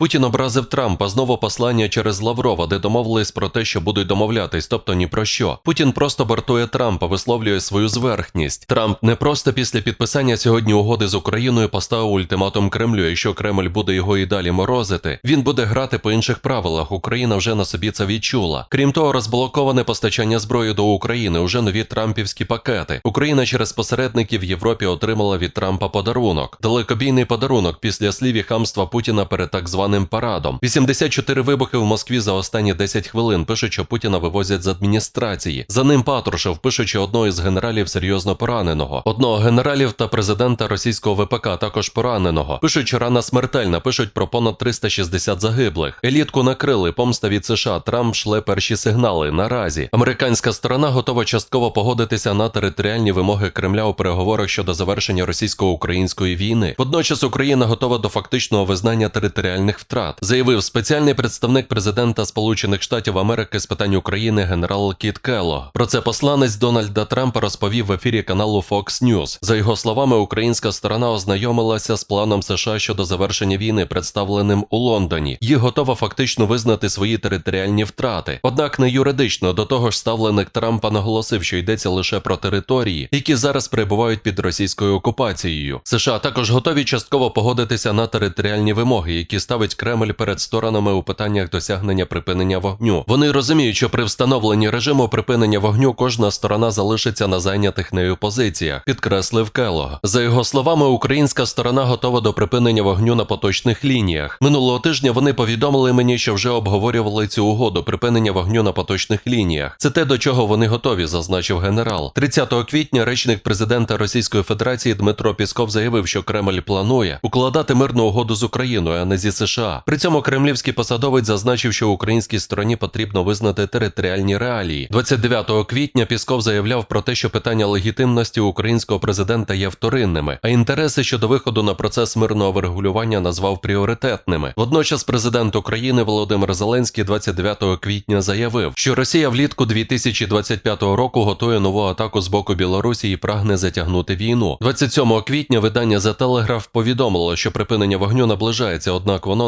Путін образив Трампа знову послання через Лаврова, де домовились про те, що будуть домовлятись, тобто ні про що. Путін просто бортує Трампа, висловлює свою зверхність. Трамп не просто після підписання сьогодні угоди з Україною поставив ультиматум Кремлю. Якщо Кремль буде його і далі морозити, він буде грати по інших правилах. Україна вже на собі це відчула. Крім того, розблоковане постачання зброї до України, уже нові трампівські пакети. Україна через посередників в Європі отримала від Трампа подарунок. Далекобійний подарунок після слів і хамства Путіна перед так званим парадом. 84 вибухи в Москві за останні 10 хвилин. Пишуть, що Путіна вивозять з адміністрації. За ним Патрушев, пишучи одного із генералів серйозно пораненого. Одного генералів та президента російського ВПК також пораненого. Пишуть, що рана смертельна. Пишуть про понад 360 загиблих. Елітку накрили. Помста від США. Трамп шле перші сигнали. Наразі американська сторона готова частково погодитися на територіальні вимоги Кремля у переговорах щодо завершення російсько-української війни. Водночас Україна готова до фактичного визнання територіальних втрат, заявив спеціальний представник президента Сполучених Штатів Америки з питань України генерал Кіт Келло. Про це посланець Дональда Трампа розповів в ефірі каналу Fox News. За його словами, українська сторона ознайомилася з планом США щодо завершення війни, представленим у Лондоні, і готова фактично визнати свої територіальні втрати. Однак не юридично до того ж ставленик Трампа наголосив, що йдеться лише про території, які зараз перебувають під російською окупацією. США також готові частково погодитися на територіальні вимоги, які ставить Кремль перед сторонами у питаннях досягнення припинення вогню. Вони розуміють, що при встановленні режиму припинення вогню кожна сторона залишиться на зайнятих нею позиціях, підкреслив Келог. За його словами, українська сторона готова до припинення вогню на поточних лініях. Минулого тижня вони повідомили мені, що вже обговорювали цю угоду припинення вогню на поточних лініях. Це те, до чого вони готові, зазначив генерал. 30 квітня речник президента Російської Федерації Дмитро Пісков заявив, що Кремль планує укладати мирну угоду з Україною, а не зі США. При цьому кремлівський посадовець зазначив, що українській стороні потрібно визнати територіальні реалії. 29 квітня Пісков заявляв про те, що питання легітимності українського президента є вторинними, а інтереси щодо виходу на процес мирного врегулювання назвав пріоритетними. Водночас президент України Володимир Зеленський 29 квітня заявив, що Росія влітку 2025 року готує нову атаку з боку Білорусі і прагне затягнути війну. 27 квітня видання The Telegraph повідомило, що припинення вогню наближається, однак воно